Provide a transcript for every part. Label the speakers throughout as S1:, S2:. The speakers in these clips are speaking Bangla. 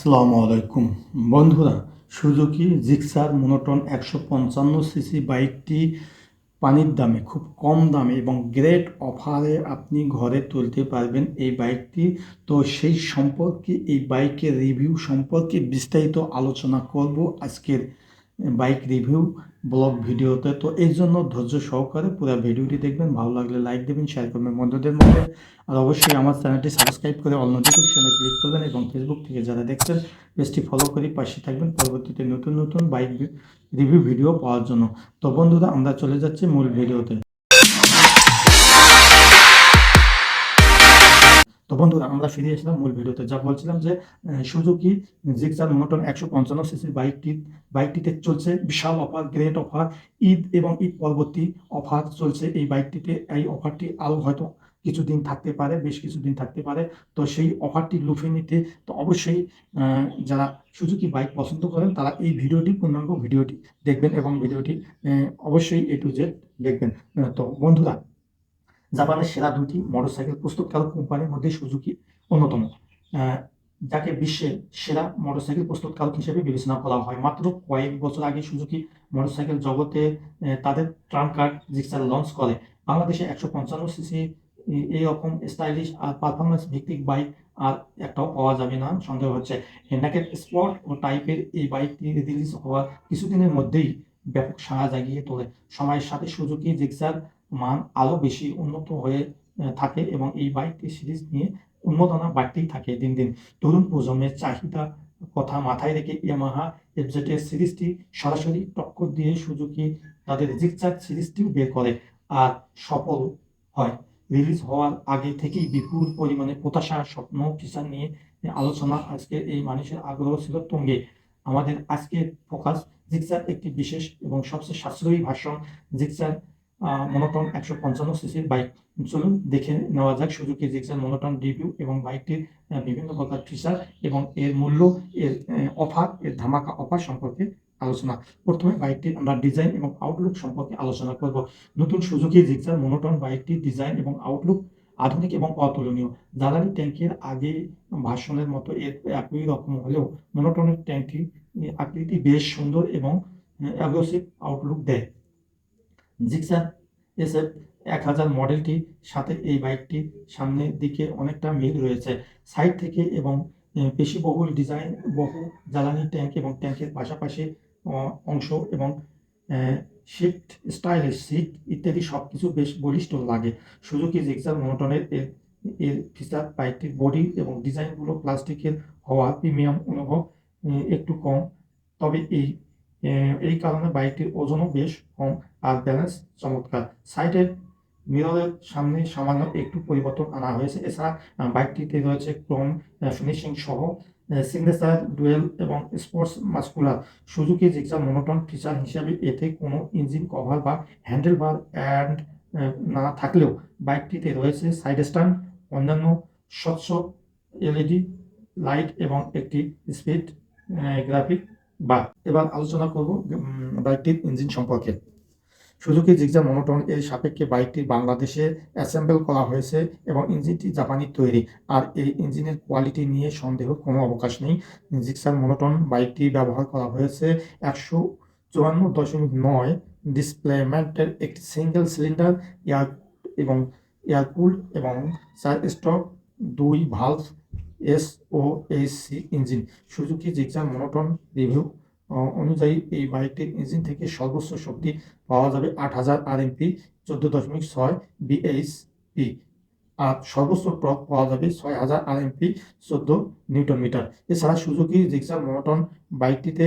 S1: আসসালামু আলাইকুম। বন্ধুরা, সুজুকি জিক্সার মোনোটন একশো পঞ্চান্ন সিসি বাইকটি পানির দামে, খুব কম দামে এবং গ্রেট অফারে আপনি ঘরে তুলতে পারবেন এই বাইকটি। তো সেই সম্পর্কে, এই বাইকের রিভিউ সম্পর্কে বিস্তারিত আলোচনা করব আজকের বাইক রিভিউ, ব্লগ ভিডিওতে। তো এই জন্য ধৈর্য সহকারে পুরো ভিডিওটি দেখবেন। ভালো লাগলে লাইক দেবেন শেয়ার করবেন বন্ধুদের মধ্যে। আর অবশ্যই আমার চ্যানেলটি সাবস্ক্রাইব করে অল নোটিফিকেশনে ক্লিক করবেন এবং ফেসবুক থেকে যারা দেখছেন পেজটি ফলো করে পাশে থাকবেন পরবর্তীতে নতুন নতুন বাইক রিভিউ ভিডিও পাওয়ার জন্য। তো বন্ধুরা, আমরা চলে যাচ্ছি মূল ভিডিওতে। তো বন্ধুরা, আমরা ফিরে এসেছিলাম মূল ভিডিওতে। যা বলছিলাম যে সুজুকি জিক্সার মোনোটন একশো পঞ্চান্ন সিসির বাইকটি, বাইকটিতে চলছে বিশাল অফার, গ্রেট অফার। ঈদ এবং ঈদ পরবর্তী অফার চলছে এই বাইকটিতে। এই অফারটি আরও হয়তো কিছুদিন থাকতে পারে, বেশ কিছুদিন থাকতে পারে। তো সেই অফারটি লুফে নিতে তো অবশ্যই যারা সুজুকি বাইক পছন্দ করেন, তারা এই ভিডিওটি, পূর্ণাঙ্গ ভিডিওটি দেখবেন এবং ভিডিওটি অবশ্যই এ টু জেড দেখবেন। তো বন্ধুরা জাপানের সেরা দুটি মোটরসাইকেল প্রস্তুতকারক কোম্পানির মধ্যে সুজুকি অন্যতম। যাকে বিশ্বের সেরা মোটরসাইকেল প্রস্তুতকারক হিসেবে বিবেচনা করা হয়। মাত্র কয়েক বছর আগে সুজুকি মোটরসাইকেল জগতে তাদের ট্রাম কার্ড জিক্সার লঞ্চ করে। বাংলাদেশে একশো পঞ্চান্ন সিসি এইরকম স্টাইলিশ আর পারফরমেন্স ভিত্তিক বাইক আর একটাও পাওয়া যাবে না, সন্দেহ হচ্ছে। হেন্ডাকের স্পট ও টাইপের এই বাইকটি রিলিজ হওয়ার কিছুদিনের মধ্যেই ব্যাপক সাড়া জাগিয়ে তোলে। সময়ের সাথে সুজুকি জিক্সার মান আরও বেশি উন্নত হয়ে থাকে এবং এই বাইকটি সিরিজ নিয়ে উন্মোদনা বাড়তেই থাকে দিন দিন। তরুণ প্রজন্মের চাহিদা কথা মাথায় রেখে ইয়ামাহা এফজেটের সিরিজটি সরাসরি টক্কর দিয়ে সুজুকি তাদের জিগজাগ সিরিজটিও বের করে আর সফল হয়। রিলিজ হওয়ার আগে থেকেই বিপুল পরিমাণে প্রত্যাশা, স্বপ্ন কিষান নিয়ে আলোচনা আজকে এই মানুষের আগ্রহ ছিল তঙ্গে। আমাদের আজকের ফোকাস জিক্সার একটি বিশেষ এবং সবচেয়ে সাশ্রয়ী ভাষণ জিক্সার মনোটন একশো পঞ্চান্ন সিসির বাইক চলুন দেখে নেওয়া যাক সুজুকি জিক্সার মনোটন রিভিউ এবং বাইকটির বিভিন্ন প্রকার ফিচার এবং এর মূল্য, এর অফার এর ধামাকা অফার সম্পর্কে আলোচনা। প্রথমে বাইকটির আমরা ডিজাইন এবং আউটলুক সম্পর্কে আলোচনা করব। নতুন সুজুকি জিক্সার মনোটন বাইকটির ডিজাইন এবং আউটলুক আধুনিক এবং অতুলনীয়। জ্বালানি ট্যাঙ্কের আগে ভাষণের মতো এর একই রকম হলেও মনোটনের ট্যাঙ্কটি আকৃতি বেশ সুন্দর এবং অ্যাগ্রেসিভ আউটলুক দেয়। জিক্সার এসএফ এক হাজার মডেলটির সাথে এই বাইকটির সামনের দিকে অনেকটা মিল রয়েছে। সাইড থেকে এবং পেশিবহুল ডিজাইন, বহু জ্বালানি ট্যাঙ্ক এবং ট্যাঙ্কের পাশাপাশি অংশ এবং শিফট স্টাইলের সিট ইত্যাদি সব কিছু বেশ বলিষ্ঠ লাগে। সুজুকি জিক্সার মোটনের এর এর ফিচার বাইকটির বডি এবং ডিজাইনগুলো প্লাস্টিকের হওয়া প্রিমিয়াম অনুভব একটু কম। তবে এই এই কারণে বাইকটির ওজনও বেশ কম। আর ব্যালেন্স চমৎকার। সাইডের মিররের সামনে সামান্য একটু পরিবর্তন আনা হয়েছে। এছাড়া বাইকটিতে রয়েছে ক্রোম ফিনিশিং সহ সিগনেচার ডুয়েল এবং sports muscular Suzuki Gixxer monotone feature হিসাবে এতে কোনো ইঞ্জিন কভার বা হ্যান্ডেল বার অ্যান্ড না থাকলেও বাইকটিতে রয়েছে সাইড স্ট্যান্ড অন্যান্য স্বচ্ছ এলইডি লাইট এবং একটি স্পিড গ্রাফিক বা এবার আলোচনা করব বাইকটির ইঞ্জিন সম্পর্কে। সুজুকি জিগজা মনোটন এর সাপেক্ষে বাইকটি বাংলাদেশে অ্যাসেম্বল করা হয়েছে এবং ইঞ্জিনটি জাপানি তৈরি? আর এই ইঞ্জিনের কোয়ালিটি নিয়ে সন্দেহ, কোনো অবকাশ নেই। জিক্সার মনোটন বাইকটি ব্যবহার করা হয়েছে একশো চুয়ান্ন দশমিক নয় ডিসপ্লেমেন্টের একটি সিঙ্গেল সিলিন্ডার, এয়ার এবং এয়ারকুল এবং চার স্টক দুই valve S O C engine Suzuki Gixxer monotone review অনুযায়ী এই বাইকটির ইঞ্জিন থেকে সর্বোচ্চ শক্তি পাওয়া যাবে আট হাজার আরএমপি চোদ্দ দশমিক ছয় বিএইচপি আর সর্বোচ্চ টর্ক পাওয়া যাবে ছয় হাজার আরএমপি চোদ্দ নিউটন মিটার। এছাড়া সুজুকি জিক্সার মনোটন বাইকটিতে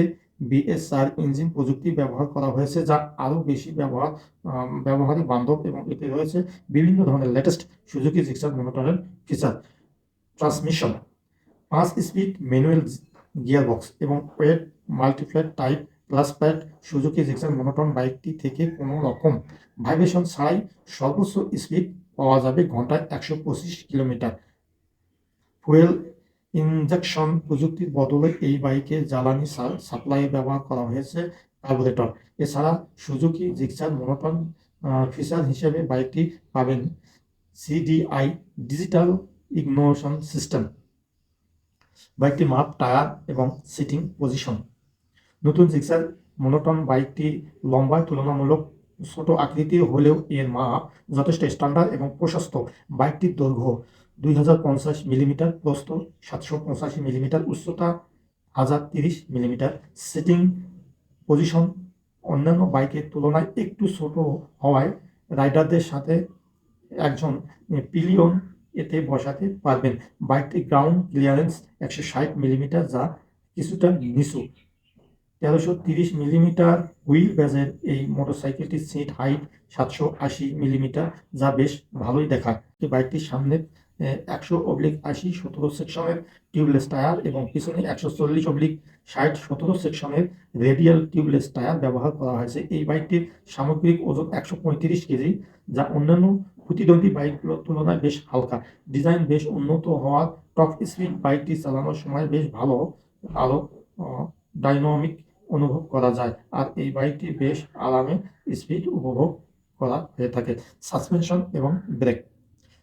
S1: বিএসআর ইঞ্জিন প্রযুক্তি ব্যবহার করা হয়েছে যা আরও বেশি ব্যবহার আম, ব্যবহারী বান্ধব এবং এতে রয়েছে বিভিন্ন ধরনের লেটেস্ট সুজুকি জিক্সার মনোটনের ফিচার ট্রান্সমিশন পাঁচ স্পিড ম্যানুয়াল গিয়ারবক্স এবং wet multiplate type plus pad Suzuki Gixxer monotone বাইকটি থেকে কোনো রকম ভাইব্রেশন ছাড়াই সর্বোচ্চ স্পিড পাওয়া যাবে ঘন্টায় একশো পঁচিশ কিলোমিটার। ফুয়েল ইনজেকশন প্রযুক্তির বদলে এই বাইকে জ্বালানি সাপ্লাই ব্যবহার করা হয়েছে কার্বোরেটর। এছাড়া সুজুকি জিক্সার মনোটন ফিচার হিসেবে বাইকটি পাবেন। CDI digital ignition system. বাইকটির মাপ, টায়ার এবং সিটিং পজিশন। নতুন জিক্সার মনোটন বাইকটি লম্বায় তুলনামূলক ছোট আকৃতি হলেও এর মাপ যথেষ্ট স্ট্যান্ডার্ড এবং প্রশস্ত বাইকটির দৈর্ঘ্য দুই হাজার পঞ্চাশ মিলিমিটার প্রস্থ সাতশো পঁচাশি মিলিমিটার উচ্চতা হাজার তিরিশ মিলিমিটার। সিটিং পজিশন অন্যান্য বাইকের তুলনায় একটু ছোট হওয়ায় রাইডারদের সাথে একজন পিলিয়ন এতে বসাতে পারবেন। বাইকটির গ্রাউন্ড ক্লিয়ারেন্স একশো ষাট মিলিমিটার যা কিছুটা নিচু। তেরোশো তিরিশ মিলিমিটার হুইল ব্যাজের এই মোটরসাইকেলটির সিট হাইট সাতশো আশি মিলিমিটার, যা বেশ ভালোই দেখায়। এই বাইকটির সামনে একশো অবলিক আশি সতেরো সেকশনের টিউবলেস টায়ার এবং পিছনে একশো চল্লিশ অবলিক ষাট সতেরো সেকশনের রেডিয়াল টিউবলেস টায়ার ব্যবহার করা হয়েছে। এই বাইকটির সামগ্রিক ওজন একশো পঁয়ত্রিশ কেজি, যা অন্যান্য প্রতিদ্বন্দ্বী বাইকগুলোর তুলনায় বেশ হালকা। ডিজাইন বেশ উন্নত হওয়ার টপ স্পিড বাইকটি চালানোর সময় বেশ ভালো আরও ডাইনামিক অনুভব করা যায় আর এই বাইকটি বেশ আরামে স্পিড উপভোগ করা হয়ে থাকে। সাসপেনশন এবং ব্রেক।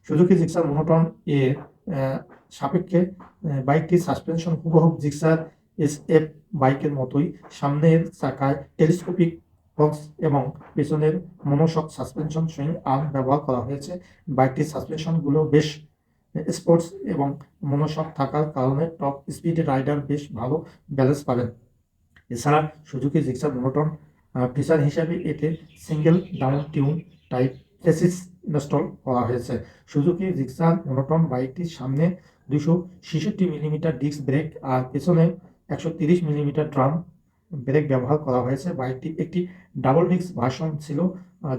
S1: সুজুকি জিক্সার মনোটন এর সাপেক্ষে বাইকটির সাসপেনশন হুবহু জিক্সার এস এফ বাইকের মতোই। সামনের চাকায় টেলিস্কোপিক বক্স এবং পেছনের মনোশক সাসপেনশন সুইং আর্ম ব্যবহার করা হয়েছে। বাইকটির সাসপেনশনগুলো বেশ স্পোর্টস এবং মনোশক থাকার কারণে টপ স্পিড রাইডার বেশ ভালো ব্যালেন্স পাবেন। এছাড়া সুজুকি জিক্সার মনোটন ফিচার হিসাবে এতে single down tune type chassis install করা হয়েছে। সুজুকি জিক্সার মনোটন বাইকটির সামনে দুশো ছেষট্টি মিলিমিটার ডিস্ক ব্রেক আর পেছনে একশো তিরিশ মিলিমিটার ড্রাম ব্রেক ব্যবহার করা হয়েছে। বাইকটি একটি ডাবল ডিস্ক ভার্সন ছিল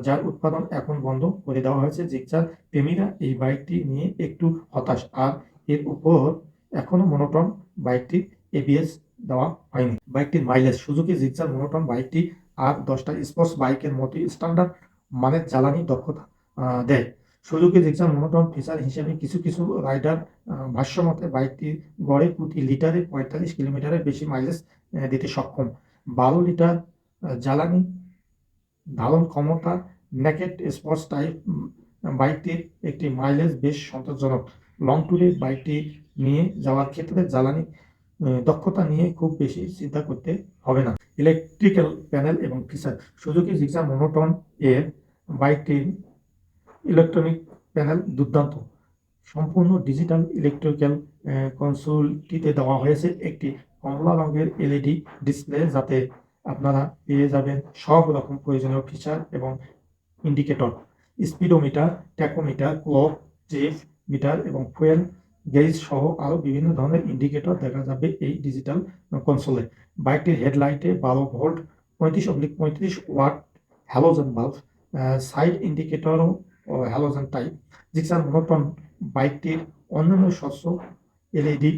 S1: যার উৎপাদন এখন বন্ধ করে দেওয়া হয়েছে জিক্সার প্রেমীরা এই বাইকটি নিয়ে একটু হতাশ। আর এর উপর এখনও মনোটন বাইকটি এবিএস দেওয়া হয়নি। বাইকটির মাইলেজ সুজুকি জিক্সার মনোটন বাইকটি আর দশটা স্পোর্টস বাইকের মতো স্ট্যান্ডার্ড মানের জ্বালানি দক্ষতা দেয়। সুজুকি জিক্সার মনোটন ফিচার হিসেবে কিছু কিছু রাইডার ভাষ্য মতে বাইকটি গড়ে প্রতি লিটারে পঁয়তাল্লিশ কিলোমিটারের বেশি মাইলেজ দিতে সক্ষম। বারো লিটার জ্বালানি, ধারণ ক্ষমতা নেকেট স্পোর্টস টাইপ বাইকটির একটি মাইলেজ বেশ সন্তোষজনক। লং ট্যুরে বাইকটি নিয়ে যাওয়ার ক্ষেত্রে জ্বালানি দক্ষতা নিয়ে খুব বেশি চিন্তা করতে হবে না। ইলেকট্রিক্যাল প্যানেল এবং ফিচার সুজুকি জিক্সার মনোটন এর বাইকটির ইলেকট্রনিক প্যানেল দুর্দান্ত। সম্পূর্ণ ডিজিটাল ইলেকট্রিক্যাল কনসোলটিতে দেওয়া হয়েছে একটি কমলা রঙের এলইডি ডিসপ্লে যাতে আপনারা পেয়ে যাবেন সব রকম প্রয়োজনীয় ফিচার এবং ইন্ডিকেটর স্পিডোমিটার ট্যাকোমিটার ক্লক জেফ মিটার এবং ফুয়েল গেজ সহ আরও বিভিন্ন ধরনের ইন্ডিকেটর দেখা যাবে এই ডিজিটাল কনসোলে বাইকটির হেডলাইটে বারো ভোল্ট পঁয়ত্রিশ অব্লিক পঁয়ত্রিশ ওয়াট হ্যালোজেন বাল্ব সাইড ইন্ডিকেটরও হ্যালোজেন টাইপ জিক্সার মনোটন বাইকটির অন্যান্য শস্য এলইডি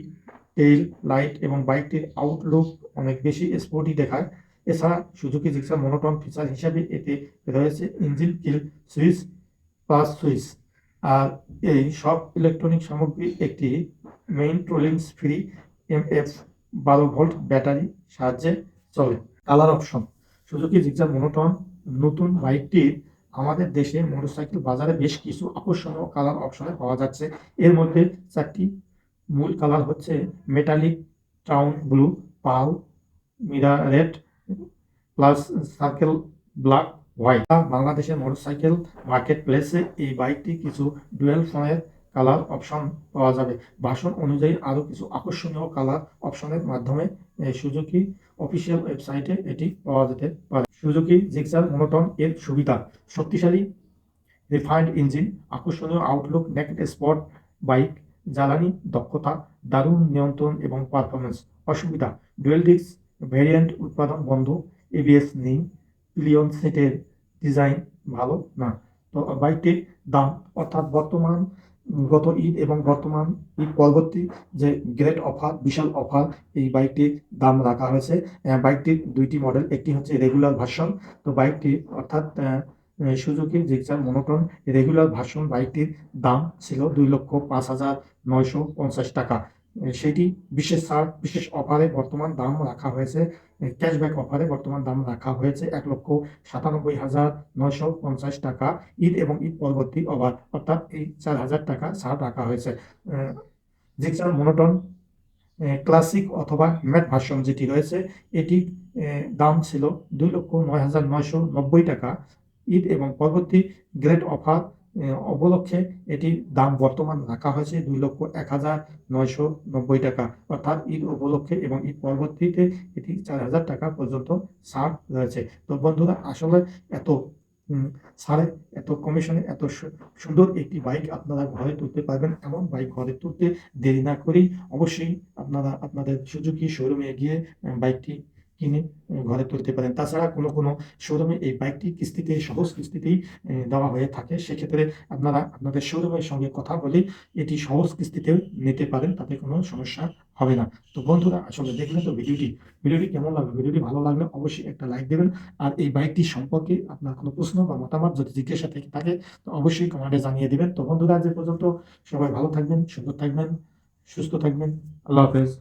S1: টেইল লাইট এবং বাইকটির আউটলুক অনেক বেশি স্পোর্টি দেখায়। এছাড়া সুজুকি জিক্সার মনোটন ফিচার হিসাবে এতে রয়েছে engine kill switch plus switch আর এই সব ইলেকট্রনিক সামগ্রী একটি মেইন ট্রোলিংস ফ্রি এম এফ বারো ভোল্ট ব্যাটারি সাহায্যে চলে। Colour option Suzuki Gixxer monotone নতুন বাইকটির আমাদের দেশে মোটরসাইকেল বাজারে বেশ কিছু আকর্ষণীয় কালার অপশনে পাওয়া যাচ্ছে। এর মধ্যে চারটি মূল কালার হচ্ছে metallic town blue pearl Mira red plus circle black white বাংলাদেশের মোটরসাইকেল মার্কেট প্লেসে এই বাইকটি কিছু ডুয়েল ফোনের কালার অপশন পাওয়া যাবে। ভাষণ অনুযায়ী আরও কিছু আকর্ষণীয় কালার অপশনের মাধ্যমে সুজুকি অফিসিয়াল ওয়েবসাইটে এটি পাওয়া যেতে পারে। সুজুকি জিক্সার মনোটন এর সুবিধা, শক্তিশালী রিফাইন্ড ইঞ্জিন আকর্ষণীয় আউটলুক নেকেট স্পট বাইক জ্বালানি দক্ষতা, দারুণ নিয়ন্ত্রণ এবং পারফরমেন্স অসুবিধা ডুয়েল ডিস্ক ভেরিয়েন্ট উৎপাদন বন্ধ এবিএস নেই পিলিয়ন সেটের ডিজাইন ভালো না। তো বাইকটির দাম অর্থাৎ বর্তমান গত ঈদ এবং বর্তমান ঈদ পরবর্তী যে গ্রেট অফার, বিশাল অফার, এই বাইকটির দাম রাখা হয়েছে। বাইকটির দুইটি মডেল একটি হচ্ছে রেগুলার ভার্সন তো বাইকটি অর্থাৎ Suzuki, Gixxer monotone regular version বাইকটির দাম ছিল দুই লক্ষ পাঁচ হাজার নয়শো পঞ্চাশ টাকা। সেটি বিশেষ ছাড়, বিশেষ অফারে বর্তমান দাম রাখা হয়েছে। ক্যাশব্যাক অফারে বর্তমান দাম রাখা হয়েছে এক লক্ষ সাতানব্বই হাজার নয়শো পঞ্চাশ টাকা। ঈদ এবং ঈদ পরবর্তী অফার অর্থাৎ এই চার হাজার টাকা ছাড় রাখা হয়েছে। জিক্সার মনোটন ক্লাসিক অথবা ম্যাট ভার্সন যেটি রয়েছে এটি দাম ছিল দুই লক্ষ নয় হাজার নয়শো নব্বই টাকা। ঈদ এবং পরবর্তী গ্রেড অফার উপলক্ষে এটির দাম বর্তমান রাখা হয়েছে দুই লক্ষ এক হাজার নয়শো নব্বই টাকা। অর্থাৎ ঈদ উপলক্ষে এবং ঈদ পরবর্তীতে এটি চার হাজার টাকা পর্যন্ত ছাড় রয়েছে। তো বন্ধুরা, আসলে এত ছাড়ে, এত কমিশনে এত সুন্দর একটি বাইক আপনারা ঘরে তুলতে পারবেন। এমন বাইক ঘরে তুলতে দেরি না করেই অবশ্যই আপনারা, আপনাদের সুজুকি শোরুমে গিয়ে বাইকটি কিনে ঘরে তুলতে পারেন। তাছাড়া কোনো কোনো শোরুমে এই বাইকটি কিস্তিতে, সহজ কিস্তিতেই দেওয়া হয়ে থাকে। সেক্ষেত্রে আপনারা আপনাদের শোরুমের সঙ্গে কথা বলে এটি সহজ কিস্তিতেও নিতে পারেন, তাতে কোনো সমস্যা হবে না। তো বন্ধুরা, আসলে দেখলেন তো ভিডিওটি? ভিডিওটি কেমন লাগল? ভিডিওটি ভালো লাগলে অবশ্যই একটা লাইক দেবেন। আর এই বাইকটি সম্পর্কে আপনার কোনো প্রশ্ন বা মতামত যদি জিজ্ঞাসা থেকে থাকে, তো অবশ্যই কমেন্টে জানিয়ে দেবেন। তো বন্ধুরা এ পর্যন্ত সবাই ভালো থাকবেন, সুন্দর থাকবেন, সুস্থ থাকবেন। আল্লাহ হাফেজ।